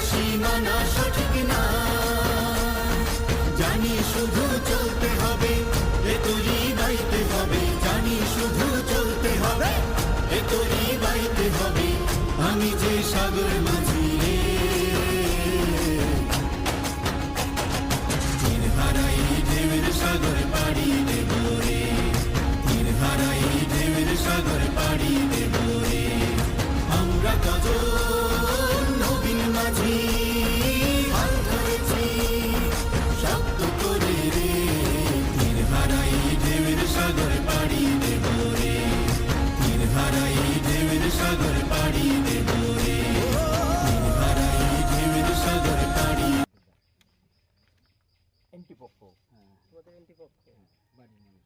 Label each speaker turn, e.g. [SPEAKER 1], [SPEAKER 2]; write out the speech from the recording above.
[SPEAKER 1] সীমানা সঠিক না। জানি শুধু চলতে হবে, এ তরি বাইতে হবে। জানি শুধু চলতে হবে, এ তরি বাইতে হবে। আমি যে সাগর মাঝি সাগর পাড়ি দেব রে। হারাই ঢেউের সাগর পাড়ি দেব রে। আমরা কত সাগর পাড়ি দেব রে। হারাই ঢেউয়ের সাগর পাড়ি এন্টিপক্ষ
[SPEAKER 2] হ্যাঁ তোমাদের এন্টিপক্ষ হ্যাঁ, বাড়ি নেই